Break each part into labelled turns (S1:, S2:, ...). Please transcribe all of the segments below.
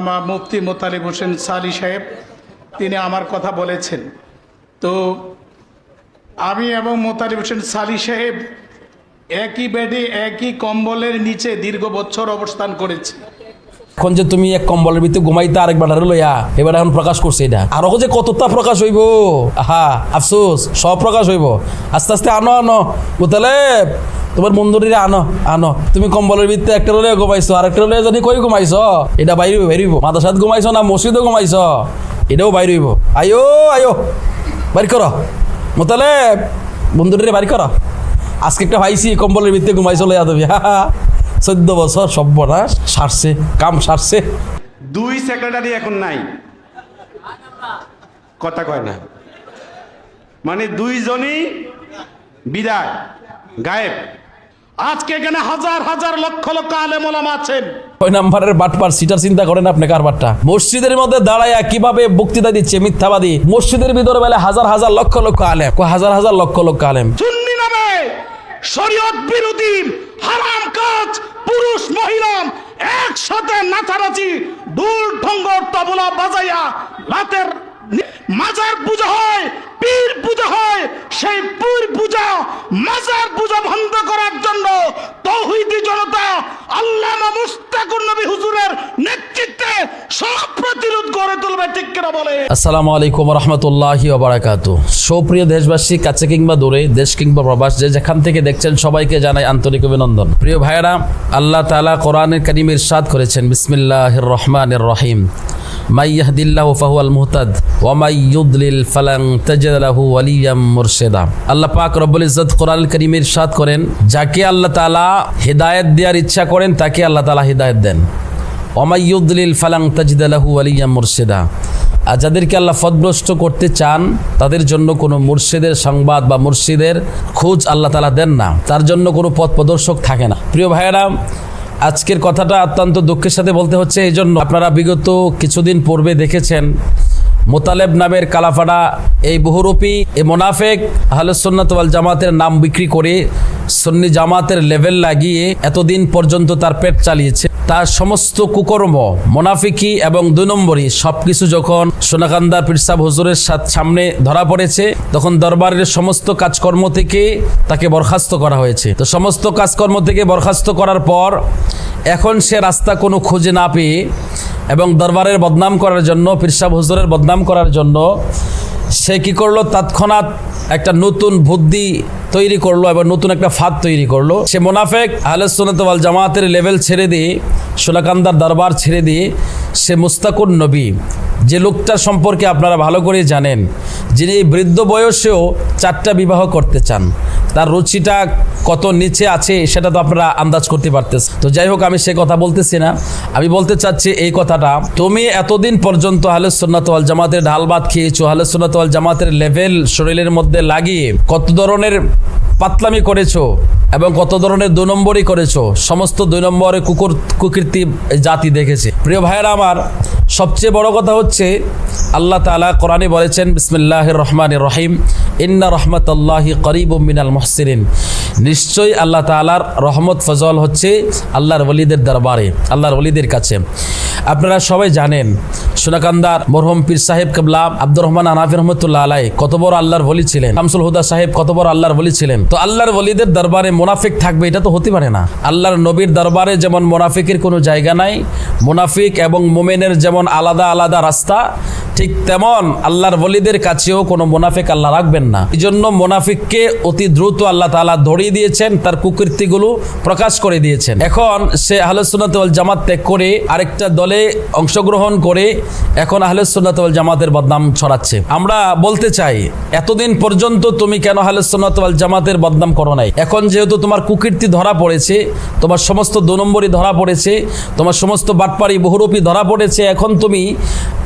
S1: আমা মুফতি মোতালিব হোসেন সালি সাহেব, তিনি আমার কথা বলেছেন। তো আমি এবং মোতালিব হোসেন সালি সাহেব একই বেডে একই কম্বলের নিচে দীর্ঘ বছর অবস্থান করেছি।
S2: এখন যে তুমি এক কম্বলের ভিতরে ঘুমাইতে আরেকবার লইয়া, এবার এখন প্রকাশ করছে এটা। আরও যে কতটা প্রকাশ হইব? আহা, আফসোস, সব প্রকাশ হইব। আস্তে আস্তে আনো আনো। বুতালে তোমার মন্দুরিরে আনো আনো। তুমি কম্বলের ভিতরে একটা রলে ঘুমাইছো আর একটা রলে যদি কই ঘুমাইছো? এটা বাইরে বাইরিব মাদাসাত ঘুমাইছো না মসজিদে ঘুমাইছো? এটাও বাইরে হইব। আয়ো আয়ো। বাইর করো। মোতালে বন্ধুরে বাড়ি করো। আজকে একটা ভাইছি কম্বলের ভিতরে ঘুমাইছো লইয়া তুমি। হা হা চোদ্দ বছর সভ্যনাশ সারছে কাম সারছে।
S3: দুই সেক্রেটারি এখন নাই। কথা কয় না। মানে দুইজনই বিদায় গায়েব।
S1: আজকে এখানে হাজার হাজার লক্ষ লক্ষ আলেম ওলামা আছেন।
S2: ওই নাম্বারের বাটপার সিটার চিন্তা করেন আপনি কারবারটা। মসজিদের মধ্যে দাঁড়াইয়া কীভাবে বক্তৃতা দিচ্ছে মিথ্যাবাদী? মসজিদের ভিতরে বেলা হাজার হাজার লক্ষ লক্ষ আলেম। হাজার হাজার লক্ষ লক্ষ আলেম?
S1: সুন্নি নামে শরীয়ত বিরোধী হারাম কাজ পুরুষ মহিলা একসাথে নাচারাচি ডুল ঢঙ্গর তবলা বাজাইয়া রাতের মাজার পূজা হয় পীর পূজা হয়, সেই পীর পূজা মাজার পূজা বন্ধ করার জন্য তৌহিদি জনতা আল্লামা মুস্তাকুর নবী হুজুরের নেতৃত্বে সব প্রতিরোধ গড়ে তুলবে, ঠিক কিনা বলে
S2: আসসালামু আলাইকুম রহমতুল্লাহি ওবরাকাত। সুপ্রিয় দেশবাসী, কাছে কিংবা দূরে, দেশ কিংবা প্রবাস, যে যেখান থেকে দেখছেন, সবাইকে জানাই আন্তরিক অভিনন্দন। প্রিয় ভাইয়েরা, আল্লাহ তাআলা কোরআনের কারিম ইরশাদ করেছেন। বিসমিল্লাহির রহমানির রহিম। মাই ইয়াহদিল্লাহু ফাহুয়াল মুহতাদ, ওয়া মাই ইউদলিল ফালান তাজিদ লাহু ওয়ালিয়াম মুরশিদা। আল্লাহ পাক রব্বুল ইজ্জত কোরআনুল কারীমে ইরশাদ করেন, যাকে আল্লাহ তাআলা হেদায়েত দেওয়ার ইচ্ছা করেন, তাকে আল্লাহ তাআলা হেদায়েত দেন। ওমাইয়ুদ্দিল ফালাং তাজিদালাহু আলিয়া মুর্শেদা। আর যাদেরকে আল্লাহ ফদভ্রষ্ট করতে চান, তাদের জন্য কোনো মুর্শিদের সংবাদ বা মুর্শিদের খোঁজ আল্লাহ তালা দেন না। তার জন্য কোনো পথ প্রদর্শক থাকে না। প্রিয় ভাইয়েরা, আজকের কথাটা অত্যন্ত দুঃখের সাথে বলতে হচ্ছে এই জন্য আপনারা বিগত কিছুদিন পূর্বে দেখেছেন মোতালেব নামের কালাফাড়া এই বহুরূপী, এই মোনাফেক আহলসন্নাত ওয়াল জামাতের নাম বিক্রি করে সন্নি জামাতের লেভেল লাগিয়ে এতদিন পর্যন্ত তার পেট চালিয়েছে। তার সমস্ত কুকর্ম, মোনাফিকি এবং দুই নম্বরই সব কিছু যখন সোনাকান্দা পিরসাব হুজুরের সামনে ধরা পড়েছে, তখন দরবারের সমস্ত কাজকর্ম থেকে তাকে বরখাস্ত করা হয়েছে। তো সমস্ত কাজকর্ম থেকে বরখাস্ত করার পর এখন সে রাস্তা কোনো খুঁজে না পেয়ে এবং দরবারের বদনাম করার জন্য পিরসাব হুজুরের বদনাম করার জন্য সে কী করল? তৎক্ষণাৎ একটা নতুন বুদ্ধি তৈরি করল এবং নতুন একটা ফাঁদ তৈরি করল। সে মোনাফেক আহলসোনাতওয়াল জামাতের লেভেল ছেড়ে দিয়ে, সোনাকান্দার দরবার ছেড়ে দিয়ে সে মুস্তাকুর নবী। যে লোকটার সম্পর্কে আপনারা ভালো করে জানেন, যিনি বৃদ্ধ বয়সেও চারটা বিবাহ করতে চান। তার রুচিটা কত নিচে আছে সেটা তো আপনারা আন্দাজ করতে পারতেছেন। তো যাই হোক, আমি সে কথা বলতেছি না। আমি বলতে চাচ্ছি এই কথাটা, তুমি এতদিন পর্যন্ত আহলে সুন্নাতওয়াল জামাতের ঢাল ভাত খেয়েছো, আহলে সুন্নাতওয়াল জামাতের লেভেল শরীরের মধ্যে লাগিয়ে কত ধরনের পাতলামি করেছ এবং কত ধরনের দুই নম্বরই করেছ, সমস্ত দুই নম্বরে কুকুর কুকীর্তি জাতি দেখেছে। প্রিয় ভাইয়েরা আমার, সবচেয়ে বড় কথা হচ্ছে, আল্লাহ তাআলা কোরআনে বলেছেন বিসমিল্লাহ রহমান রহিম, ইন্না রহমতুল্লাহি করিব মিনাল মহসিরিন নিশ্চয়ই আল্লাহ তালার রহমত, ফজল হচ্ছে আল্লাহর ওলিদের দরবারে, আল্লাহর ওলিদের কাছে। আপনারা সবাই জানেন, সোনাকান্দার মরহম পীর সাহেব কেবলা আব্দুর রহমান আনাফি রহমতুল্লাহ আলাই কত বড় আল্লাহর বলি ছিলেন। শামসুল হুদা সাহেব কত বড় আল্লাহর বলি ছিলেন। তো আল্লাহর ওলিদের দরবারে মোনাফিক থাকবে, এটা তো হতে পারে না। আল্লাহর নবীর দরবারে যেমন মোনাফিকের কোনো জায়গা নাই, মোনাফিক এবং মোমেনের যেমন আলাদা আলাদা রাস্তা ঠিক তেমন আল্লাহর বলিদের কাছেও কোনো মোনাফিক আল্লাহ রাখবেন না। এই জন্য মোনাফিককে অতি দ্রুত আল্লাহ তাআলা ধরিয়ে দিয়েছেন, তার কুকীর্তিগুলো প্রকাশ করে দিয়েছেন। এখন সে আহলসুন্নাত ওয়াল জামাত ত্যাগ করে আরেকটা দলে অংশগ্রহণ করে এখন আহলসুন্নাত ওয়াল জামাতের বদনাম ছড়াচ্ছে। আমরা বলতে চাই, এতদিন পর্যন্ত তুমি কেন আহলসুন্নাত ওয়াল জামাতের বদনাম করো নাই? এখন যেহেতু তোমার কুকীর্তি ধরা পড়েছে, তোমার সমস্ত দু নম্বরই ধরা পড়েছে, তোমার সমস্ত বাটপাড়ি, বহুরূপী ধরা পড়েছে, এখন তুমি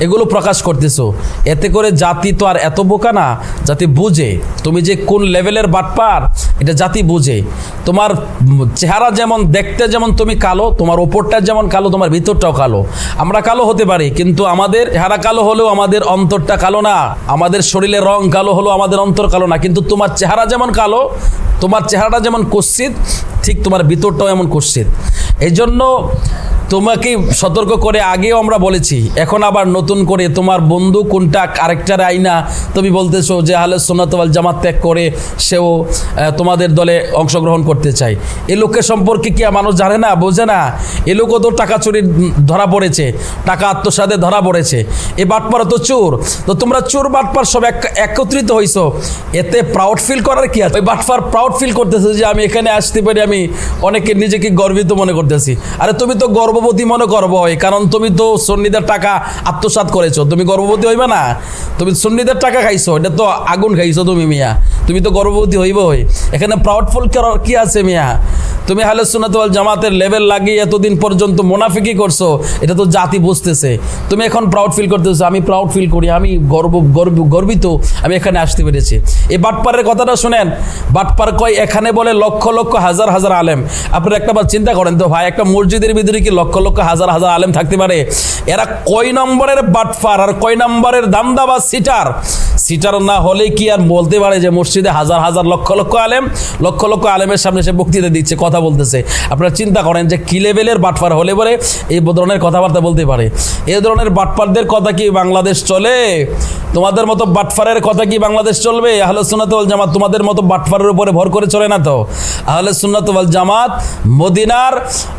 S2: এগুলো প্রকাশ করতেছো এতে করে জাতি তো আর এত বোকা না, জাতি বুঝে। তুমি যে কোন লেভেলের বাটপার, এটা জাতি বুঝে। তোমার চেহারা যেমন, দেখতে যেমন তুমি কালো, তোমার ওপরটা যেমন কালো, তোমার ভিতরটাও কালো। আমরা কালো হতে পারি, কিন্তু আমাদের চেহারা কালো হলেও আমাদের অন্তরটা কালো না। আমাদের শরীরের রং কালো হলেও আমাদের অন্তর কালো না। কিন্তু তোমার চেহারা যেমন কালো, তোমার চেহারাটা যেমন কুৎসিত, ঠিক তোমার ভিতরটাও এমন কুৎসিত। এই জন্য তোমাকে সতর্ক করে আগেও আমরা বলেছি, এখন আবার নতুন করে তোমার বন্ধু কোনটা, আরেকটার আইনা তুমি বলতেছো যে আহলে সোনাতওয়াল জামাত ত্যাগ করে সেও তোমাদের দলে অংশগ্রহণ করতে চায়। এ লোকের সম্পর্কে কি মানুষ জানে না, বোঝে না? এ লোকও তো টাকা চুরির ধরা পড়েছে, টাকা আত্মসাদে ধরা পড়েছে। এ বাটপার তো চোর, তো তোমরা চোর বাটপার সব এক- একত্রিত হইছো। এতে প্রাউড ফিল করার কি আছে? ওই বাটপার প্রাউড ফিল করতেছে যে আমি এখানে আসতে পারি আমি অনেকে নিজেকে গর্বিত মনে করতেছি। আরে তুমি তো গর্ভবতী মনে করব। কারণ তুমি তো সন্নিদের টাকা আত্মসাৎ করেছ। তুমি গর্ভবতী হইবে না? তুমি সন্নিদের টাকা খাইছো, এটা তো আগুন খাইছো তুমি, মিয়া। তুমি তো গর্ভবতী হইব হই এখানে প্রাউডফুল করার কি আছে, মিয়া? তুমি হালে সুনাতওয়াল জামাতের লেভেল লাগিয়ে এতদিন পর্যন্ত মোনাফিকি করছ, এটা তো জাতি বুঝতেছে। তুমি এখন প্রাউড ফিল করতেছো, আমি প্রাউড ফিল করি, আমি গর্ব গর্ব গর্বিত, আমি এখানে আসতে পেরেছি। এই বাটপারের কথাটা শুনেন, বাটপার কয়, এখানে বলে লক্ষ লক্ষ হাজার হাজার আলেম। আপনারা একটা বার চিন্তা করেন তো, ভাই, একটা মসজিদের ভিতরে কি লক্ষ লক্ষ লক্ষ হাজার হাজার আলেম থাকতে পারে। এরা কয় নম্বরের বাটফার আর কয় নম্বরের দান্দা বা সিটার? সিটার না হলে কি আর বলতে পারে যে মসজিদে হাজার হাজার লক্ষ লক্ষ আলেম? লক্ষ লক্ষ আলেমের সামনে সে বক্তৃতা দিচ্ছে, কথা বলতেছে। আপনারা চিন্তা করেন যে কি লেভেলের বাটফার হলে পরে এই ধরনের কথাবার্তা বলতে পারে। এ ধরনের বাটপারদের কথা কি বাংলাদেশ চলে? তোমাদের মতো বাটফারের কথা কি বাংলাদেশ চলবে? আহলে সুন্নাতুল জামাত তোমাদের মতো বাটফারের উপরে ভর করে চলে না তো? আহলে সুন্নাতুল জামাত মদিনার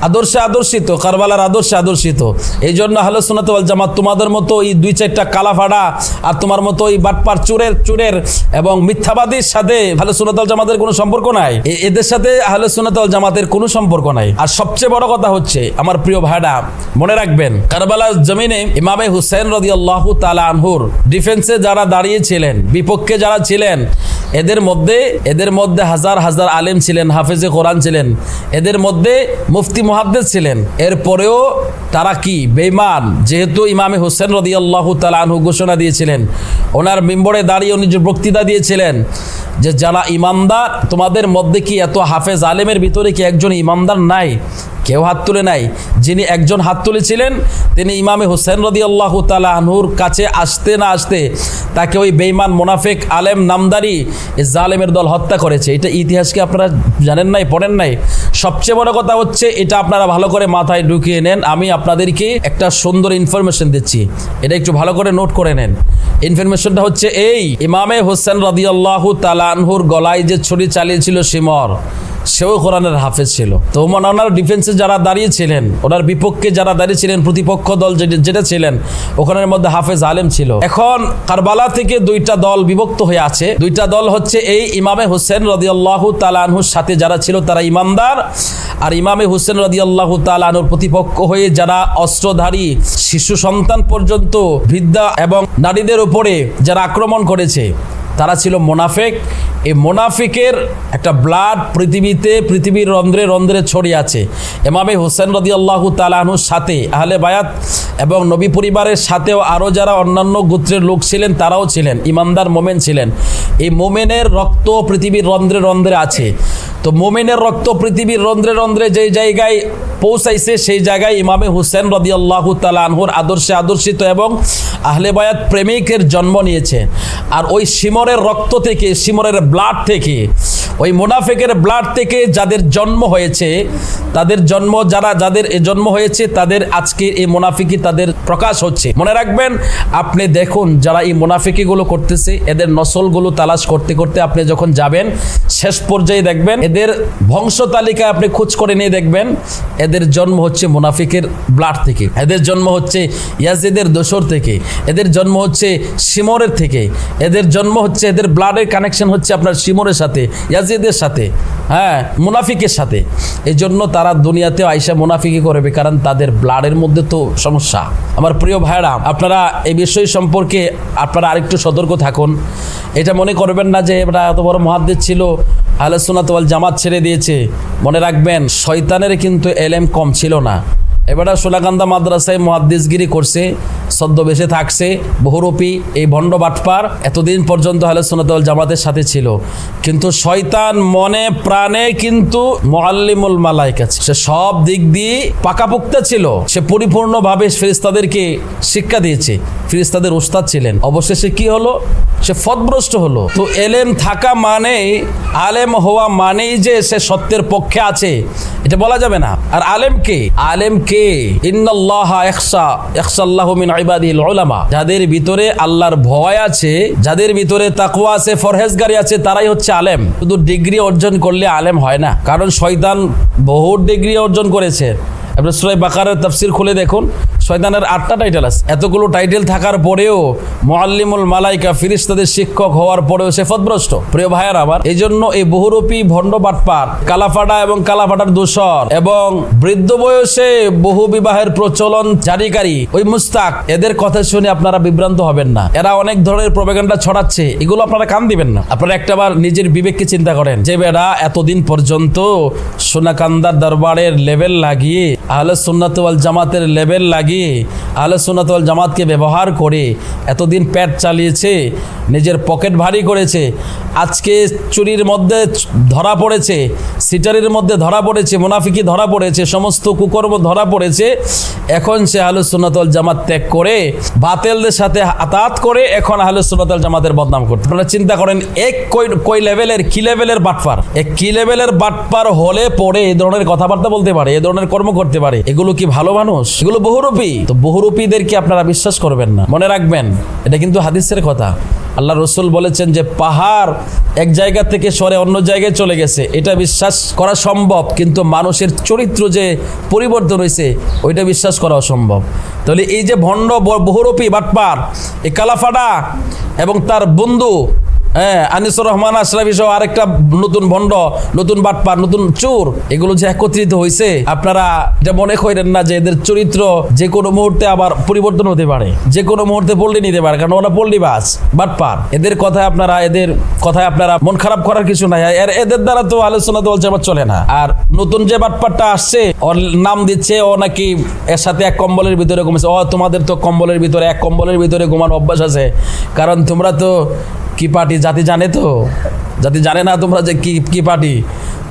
S2: আদর্শে আদর্শিত, কারবালার আদর্শে আদর্শিত। এই জন্য আহলে সুন্নাতুল জামাত তোমাদের মতো এই দুই চারটা কালাফাড়া আর তোমার মতো এই বাটপার চুরের চুরের এবং মিথ্যাবাদীর সাথে আহলে সুন্নাতুল জামাতের কোনো সম্পর্ক নাই? এদের সাথে আহলে সুন্নাতুল জামাতের কোনো সম্পর্ক নাই। আর সবচেয়ে বড় কথা হচ্ছে, আমার প্রিয় ভাইরা, মনে রাখবেন, কারবালার জমিনে ইমামে হুসেন রদি আল্লাহ তালা আনহুর ডিফেন্সে যারা দাঁড়িয়েছিলেন বিপক্ষে যারা ছিলেন, এদের মধ্যে এদের মধ্যে হাজার হাজার আলেম ছিলেন, হাফেজে কোরআন ছিলেন, এদের মধ্যে মুফতি মুহাদ্দেস ছিলেন। এরপরেও তারা কি? বেইমান যেহেতু ইমামে হোসেন রদি আল্লাহ ঘোষণা দিয়েছিলেন, ওনার মেম্বরে দাঁড়িয়ে উনি যে বক্তৃতা দিয়েছিলেন, যে যারা ইমানদার, তোমাদের মধ্যে কি এত হাফেজ আলেমের ভিতরে কি একজন ইমানদার নাই? কেউ হাত তুলে নাই। যিনি একজন হাত তুলেছিলেন, তিনি ইমামে হোসেন রদি আল্লাহ তালাহুর কাছে আসতে না আসতে তাকে ওই বেইমান মোনাফেক, আলেম, নামদারি জালেমের দল হত্যা করেছে। এটা ইতিহাসকে আপনারা জানেন নাই, পড়েন নাই? সবচেয়ে বড় কথা হচ্ছে, এটা আপনারা ভালো করে মাথায় ঢুকিয়ে নেন। আমি আপনাদেরকে একটা সুন্দর ইনফরমেশন দিচ্ছি। এটা একটু ভালো করে নোট করে নেন। ইনফরমেশনটা হচ্ছে এই, ইমামে হোসেন রদি আল্লাহ তালানহুর গলায় যে ছড়ি চালিয়েছিল সিমর সেও কোরআনের হাফেজ ছিল। তো ওনার ডিফেন্সে যারা দাঁড়িয়েছিলেন ওনার বিপক্ষে যারা দাঁড়িয়েছিলেন প্রতিপক্ষ দল যেটা- ছিলেন, ওখানের মধ্যে হাফেজ আলেম ছিল। এখন কারবালা থেকে দুইটা দল বিভক্ত হয়ে আছে। দুইটা দল হচ্ছে এই ইমামে হোসেন রদিয়াল্লাহু তালানহুর সাথে যারা ছিল, তারা ইমানদার আর ইমামে হোসেন রদিয়াল্লাহু তালানহুর প্রতিপক্ষ হয়ে যারা অস্ত্রধারী, শিশু সন্তান পর্যন্ত, বৃদ্ধা এবং নারীদের উপরে যারা আক্রমণ করেছে তারা ছিল মোনাফেক। এই মোনাফিকের একটা ব্লাড পৃথিবীতে, পৃথিবীর রন্ধ্রে রন্ধ্রে ছড়িয়ে আছে। এমামে হোসেন রদি আল্লাহ তালাহুর সাথে আহলে বায়াত এবং নবী পরিবারের সাথেও আরও যারা অন্যান্য গোত্রের লোক ছিলেন, তারাও ছিলেন, ইমানদার মোমেন ছিলেন। এই মোমেনের রক্ত পৃথিবীর রন্ধ্রে রন্ধ্রে আছে। তো মোমেনের রক্ত পৃথিবীর রন্ধ্রে রন্ধ্রে যেই জায়গায় পৌঁছাইছে সেই জায়গায় ইমামে হুসেন রদি আল্লাহ তালানহুর আদর্শে আদর্শিত এবং আহলে বায়াত প্রেমিকের জন্ম নিয়েছে। আর ওই সিমরের রক্ত থেকে সিমরের ব্লাড থেকে, ওই মোনাফেকের ব্লাড থেকে যাদের জন্ম হয়েছে, তাদের জন্ম যারা, যাদের এ জন্ম হয়েছে, তাদের আজকে এই মোনাফিকি তাদের প্রকাশ হচ্ছে। মনে রাখবেন, আপনি দেখুন যারা এই মোনাফিকিগুলো করতেছে, এদের নসলগুলো তালাশ করতে করতে আপনি যখন যাবেন, শেষ পর্যায়ে দেখবেন, এদের বংশ তালিকায় আপনি খোঁজ করে নিয়ে দেখবেন এদের জন্ম হচ্ছে মুনাফিকের ব্লাড থেকে, এদের জন্ম হচ্ছে ইয়াজিদের দোসর থেকে, এদের জন্ম হচ্ছে সিমরের থেকে, এদের জন্ম হচ্ছে, এদের ব্লাডের কানেকশন হচ্ছে আপনার সিমরের সাথে, ইয়াজিদের সাথে হ্যাঁ মুনাফিকের সাথে। এই জন্য তারা দুনিয়াতে আইসা মুনাফিকি করবে, কারণ তাদের ব্লাডের মধ্যে তো সমস্যা। আমার প্রিয় ভাইরা আপনারা এই বিষয় সম্পর্কে আপনারা আরেকটু সতর্ক থাকুন। এটা মনে করবেন না যে এটা এত বড় মহাদ্দেশ ছিল আহলে সুনাতওয়াল জামাত ছেড়ে দিয়েছে। মনে রাখবেন শয়তানের কিন্তু এলেম কম ছিল না। এবার সোলাকান্দা মাদ্রাসায় মহাদ্দেশগিরি করছে, ছদ্মবেশে থাকছে, বহুরূপী এই ভণ্ড বাটপার এতদিন পর্যন্ত আহলে সুন্নাতুল জামাতের সাথে ছিল। কিন্তু শয়তান মনে প্রাণে কিন্তু মোয়াল্লিমুল ছিল। সে সব দিক দিয়ে পাকাপোক্তা ছিল। সে পরিপূর্ণভাবে ফেরিস্তাদেরকে শিক্ষা দিয়েছে। ফেরিস্তাদের উস্তাদ ছিলেন। অবশেষে কি হলো? সে ফদভ্রষ্ট হলো। তো এলেম থাকা মানেই, আলেম হওয়া মানেই যে সে সত্যের পক্ষে আছে, এটা বলা যাবে না। আর আলেম কে? আলেম কে ইবাদিল উলামা। যাদের ভিতরে আল্লাহর ভয় আছে, যাদের ভিতরে তাকুয়া আছে ফরহেজগারি আছে, তারাই হচ্ছে আলেম। শুধু ডিগ্রি অর্জন করলে আলেম হয় না। কারণ শয়তান বহু ডিগ্রি অর্জন করেছে। আপনি সুরাই বাকারের তাফসির খুলে দেখুন। শয়তানের আটটা টাইটেল আছে। এতগুলো টাইটেল থাকার পরেও মোয়াল্লিমুল মালাইকা, ফিরিস্তাদের শিক্ষক হওয়ার পরেও সে ফদভ্রষ্ট প্রিয় ভাইয়ার আবার এই জন্য এই বহুরূপী ভণ্ড বাটপার, কালাফাটা এবং কালাফাটার দূষণ এবং বৃদ্ধ বয়সে বহু বিবাহের প্রচলন জারিকারী ওই মুস্তাক, এদের কথা শুনে আপনারা বিভ্রান্ত হবেন না। এরা অনেক ধরনের প্রবেগান্ডা ছড়াচ্ছে, এগুলো আপনারা কান দিবেন না। আপনারা একটাবার নিজের বিবেককে চিন্তা করেন যে, বেড়া, এতদিন পর্যন্ত সোনাকান্দার দরবারের লেভেল লাগিয়ে আহলে সুন্নাত জামাতের লেভেল লাগিয়ে আহলে সুন্নাত ওয়াল জামাতকে ব্যবহার করে। এতদিন প্যাট চালিয়েছে, নিজের পকেট ভারী করেছে, আজকে চুরির মধ্যে ধরা পড়েছে, সিটারের মধ্যে ধরা পড়েছে, মুনাফিকি ধরা পড়েছে, সমস্ত কুকর্ম ধরা পড়েছে, এখন সে আহলে সুন্নাত ওয়াল জামাত ত্যাগ করে, বাতেলদের সাথে আতাত করে এখন আহলে সুন্নাত ওয়াল জামাতের বদনাম করতে। আপনারা চিন্তা করেন, এক কই লেভেলের, কি লেভেলের বাটপার? এক কি লেভেলের বাটপার হলে পরে এই ধরনের কথাবার্তা বলতে পারে এই ধরনের কর্ম করতে পারে। এগুলো কি ভালো মানুষ? এগুলো বহুরূপী। তো বহুরূপীদেরকে আপনারা বিশ্বাস করবেন না। মনে রাখবেন, এটা কিন্তু হাদিসের কথা। আল্লাহ রসুল বলেছেন যে, পাহাড় এক জায়গা থেকে সরে অন্য জায়গায় চলে গেছে। এটা বিশ্বাস করা সম্ভব, কিন্তু মানুষের চরিত্র যে পরিবর্তন হয়েছে, ওইটা বিশ্বাস করা অসম্ভব। তাহলে এই যে ভণ্ড বহুরূপী বাটপার, এই কালাফাডা এবং তার বন্ধু হ্যাঁ আনিসুর রহমান আশরাফি সহ আরেকটা নতুন ভণ্ড নতুন বাটপার, নতুন চোর, এগুলো যে একত্রিত হয়েছে আপনারা এটা মনে করেন না যে এদের চরিত্র যে কোনো মুহূর্তে আবার পরিবর্তন হতে পারে। যে কোনো মুহূর্তে পল্লী নিতে পারে, কারণ ওরা পল্লী বাস, বাটপার। এদের কথায় আপনারা, এদের কথায় আপনারা মন খারাপ করার কিছু নাই। আর এদের দ্বারা তো আলোচনা তো জামাত চলে না। আর নতুন যে বাটপারটা আসছে, ওর নাম দিচ্ছে, ও নাকি এর সাথে এক কম্বলের ভিতরে ঘুমেছে ও, তোমাদের তো কম্বলের ভিতরে, এক কম্বলের ভিতরে ঘুমানো অভ্যাস আছে। কারণ তোমরা তো কি পার্টি জাতি জানে তো? জাতি জানে না তোমরা যে কি কি পার্টি?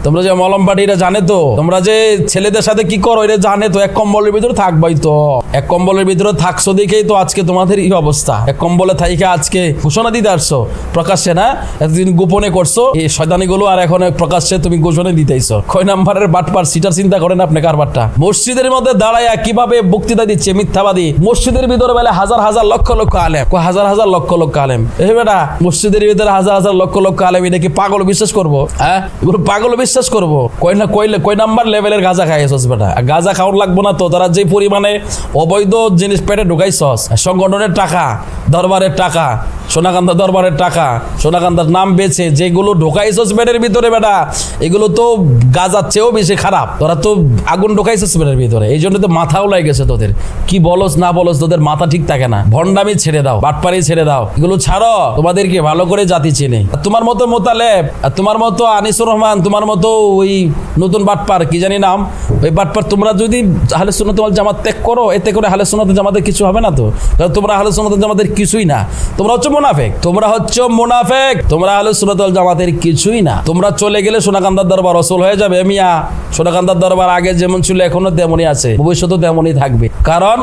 S2: তোমরা যে মলম পার্টি এটা জানে তো? তোমরা যে ছেলেদের সাথে কি করো, এটা জানে তো? এক কম্বলের ভিতরে থাকবাই তো। এক কম্বলের ভিতরে থাকছো দেখেই তো আজকে তোমাদের এই অবস্থা। এক কম্বলে থাইকে আজকে ঘোষণা দিতে আসছো, প্রকাশ্যে, না? এতদিন গোপনে করছ এই শয়তানিগুলো আর এখন প্রকাশ্যে তুমি ঘোষণা দিতেইছো কয় নাম্বারের বাটপার, সিটার চিন্তা করেন আপনি কার বাটটা মসজিদের মধ্যে দাঁড়ায় কীভাবে বক্তৃতা দিচ্ছে মিথ্যাবাদী? মসজিদের ভিতরে বেলা হাজার হাজার লক্ষ লক্ষ আলেম। হাজার হাজার লক্ষ লক্ষ আলেম? এই বেটা, মসজিদের ভিতরে হাজার হাজার লক্ষ লক্ষ আলেম, এটা কি পাগল বিশ্বাস করব? হ্যাঁ? পাগল বিশ্বাস করব। কয় না কয় নাম্বার লেভেলের গাঁজা খাইছস বেটা। আর গাঁজা খাওয়ার লাগবো না তো, তারা যে পরিমাণে অবৈধ জিনিস পেটে ঢুকাইছস সংগঠনের টাকা, দরবারের টাকা সোনাকান্দা দরবারের টাকা, সোনাকান্দার নাম বেছে যেগুলো ঢোকাইছস পেটের ভিতরে বেটা, এগুলো তো গাজার চেয়েও বেশি খারাপ। তোরা তো আগুন ঢোকাইছস পেটের ভিতরে। এই জন্য তো মাথাও লাগে গেছে তোদের। কি বলস, না বলস, তোদের মাথা ঠিক থাকে না। ভণ্ডামি ছেড়ে দাও বাটপারি ছেড়ে দাও। এগুলো ছাড়ো, তোমাদেরকে ভালো করে জাতি চেনে। তোমার মতো মোতালেব তোমার মতো আনিসুর রহমান, তোমার মতো ওই নতুন বাটপার, কি জানি নাম? ওই বাটপার, তোমরা যদি হালে সুন্নত ওয়াল জামাত ত্যাগ করো, এতে করে হালে সুন্নত জামাতের কিছু হবে না তো? তোমরা হালে সুন্নত জামাতের কিছুই না। তোমরা হচ্ছে মোনাফেক, তোমরা হচ্ছে মোনাফেক। তোমরা হালে সুন্নত জামাতের কিছুই না। তোমরা চলে গেলে সোনাকান্দার দরবার অসল হয়ে যাবে, মিয়া। সোনাকান্দার দরবার আগে যেমন ছিল, এখনও তেমনই আছে। ভবিষ্যতেও তেমনই থাকবে। কারণ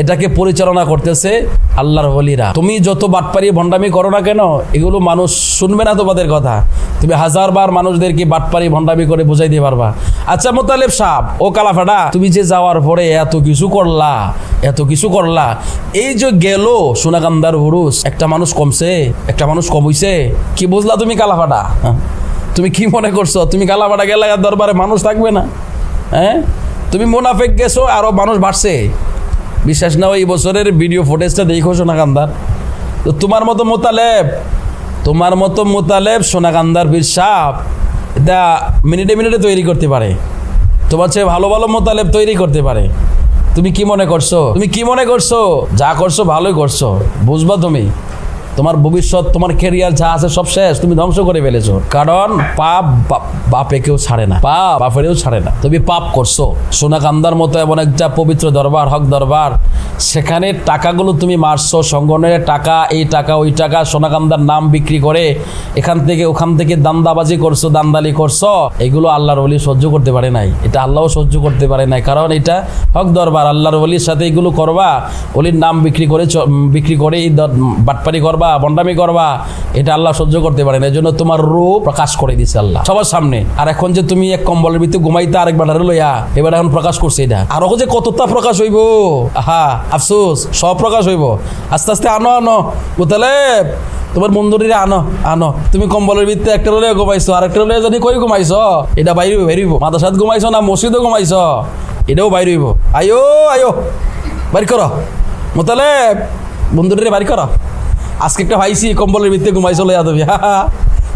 S2: এটাকে পরিচালনা করতেছে আল্লাহর হলিরা তুমি যত বাটপারি ভণ্ডামি করো না কেন, এগুলো মানুষ শুনবে না তোমাদের কথা। তুমি হাজার বার মানুষদেরকে বাটপারি ভণ্ডামি করে বুঝাই দিয়ে পারবা। আচ্ছা মোতালেব সাহ ও কালাফাডা তুমি যে যাওয়ার পরে এত কিছু করলা, এত কিছু করলা, এই যে গেল সোনাকান্দার হুরুস, একটা মানুষ কমছে, একটা মানুষ কমইছে কি বুঝলা তুমি কালাফাডা হ্যাঁ? তুমি কি মনে করছ? তুমি কালাফাডা গেলে আর দরবারে মানুষ থাকবে না? হ্যাঁ? তুমি মোনাফেক গেছো, আরও মানুষ বাড়ছে। বিশ্বাস না এই বছরের ভিডিও ফুটেজটা দেখো সোনাকান্দার তো তোমার মতো মোতালেব, তোমার মতো মোতালেব সোনাকান্দার বীর সাপ এটা মিনিটে মিনিটে তৈরি করতে পারে। তোমার চেয়ে ভালো ভালো মোতালেব তৈরি করতে পারে। তুমি কি মনে করছ? তুমি কি মনে করছ? যা করছ ভালোই করছ। বুঝবা তুমি। তোমার ভবিষ্যৎ, তোমার কেরিয়ার যা আছে সব শেষ, তুমি ধ্বংস করে ফেলেছো। কারণ পাপ বাপে কেউ ছাড়ে না। পাপ বাপেরও ছাড়ে না। তুমি পাপ করছ। সোনাকান্দার মতো এমন একটা পবিত্র দরবার, হক দরবার, সেখানে টাকাগুলো তুমি মারছো সংগঠনের টাকা, এই টাকা, ওই টাকা, সোনাকান্দার নাম বিক্রি করে এখান থেকে, ওখান থেকে দান্দাবাজি করছ, দান্দালি করছ, এগুলো আল্লাহর ওলি সহ্য করতে পারে নাই। এটা আল্লাহও সহ্য করতে পারে নাই। কারণ এটা হক দরবার। আল্লাহর ওলির সাথে এগুলো করবা, ওলির নাম বিক্রি করে বিক্রি করে এই বাটপারি করবা বন্ডামি করবা, এটা আল্লাহ সহ্য করতে পারে না। এই জন্য তোমার রূপ প্রকাশ করে দিছে আল্লাহ। সবার সামনে। আর এখন যে তুমি এক কম্বলের ভিতরে ঘুমাইতে আরেক বেটারে লইয়া, এবার এখন প্রকাশ করছে এটা। আরও যে কতটা প্রকাশ হইব? আহা, আফসোস, সব প্রকাশ হইব। আস্তে আস্তে আনো আনো। বুঝলে তোমার বন্ধুরিরে আনো আনো। তুমি কম্বলের ভিতরে একটা রলে ঘুমাইছো আর একটা রলে জানি কই ঘুমাইছো? এটা বাইরে বাইরিব মাদাসাত ঘুমাইছো না মসজিদও ঘুমাইছো? এটাও বাইরিব আয়ো আয়ো। বাড়ি করো। মোতালে বন্ধুরে বাড়ি করো। আজকে একটা ভাইছি কম্বলের ভিতরে ঘুমাই চলে যাবে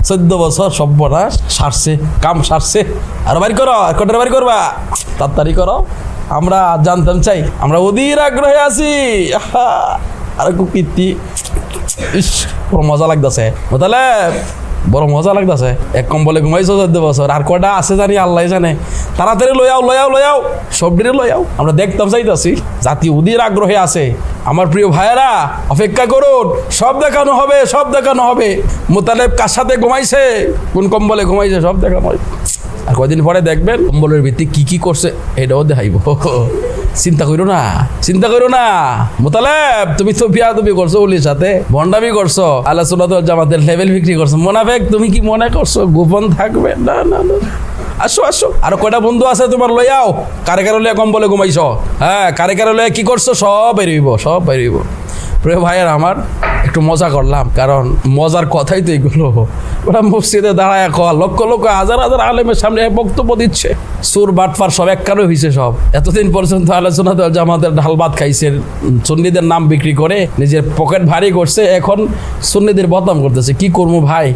S2: চোদ্দ বছর সভ্যনাশ সারছে, কাম সারছে। আর বাড়ি করো, আর কটার বাড়ি করবা? তাড়াতাড়ি করো। আমরা জানতাম চাই, আমরা অধীর আগ্রহে আছি। আর খুব কীর্তি ইস, বড় মজা লাগতেছে। তাহলে বড় মজা লাগতেছে। এক কম্বলে ঘুমাইছো চোদ্দ বছর, আর কটা আছে জানি, আল্লাহ জানে। তাড়াতাড়ি লয়াও লয়াও লয়াও সবটিরে লয়াও আমরা দেখতাম চাইতাছি, জাতি উদির আগ্রহে আছে। আমার প্রিয় ভাইয়েরা, অপেক্ষা করুন, সব দেখানো হবে, সব দেখানো হবে। মোতালেব কার সাথে ঘুমাইছে? কোন কম্বলে ঘুমাইছে? সব দেখানো হবে। আর কয়দিন পরে দেখবেন কম্বলের ভিত্তি কি কি করছে, এটাও দেখাইব। চিন্তা করো না, চিন্তা করো না। মোতালেব, তুমি তো বিয়া তুমি করছ উলির সাথে, ভণ্ডামি করছ আলোচনা তো জামাতের লেভেল বিক্রি করছ। মোনাফেক, তুমি কি মনে করছ? গোপন থাকবে? না না না। আসো আসো। আর কয়টা বন্ধু আছে তোমার? লইয়াও কারে কারে লইয়া কম্বলে ঘুমাইছ। হ্যাঁ কারে কারে লইয়া কি করছ? সব বেরিব সব বেরিব প্রিয় ভাইয়ের আমার, একটু মজা করলাম, কারণ মজার কথাই তো এগুলো। ওরা মসজিদে দাঁড়ায় কল লক্ষ লক্ষ, হাজার হাজার আলেমের সামনে বক্তব্য দিচ্ছে। সুর বাটপার সব এক এককারও হয়েছে সব। এতদিন পর্যন্ত আলোচনা তো জামাতের ঢাল ভাত খাইছে, সুন্নিদের নাম বিক্রি করে নিজের পকেট ভারী করছে, এখন সুন্নিদের বদনাম করতেছে। কি করব ভাই?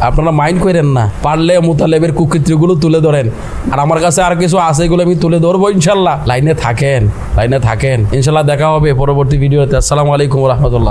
S2: আপনারা মাইন্ড করেন না। পারলে মুতালেবের কুকৃত্রগুলো তুলে ধরেন। আর আমার কাছে আর কিছু আছে এগুলো আমি তুলে ধরবো ইনশাল্লাহ। লাইনে থাকেন লাইনে থাকেন। ইনশাল্লাহ দেখা হবে পরবর্তী ভিডিওতে। আসসালামু আলাইকুম রহমতুল্লাহ।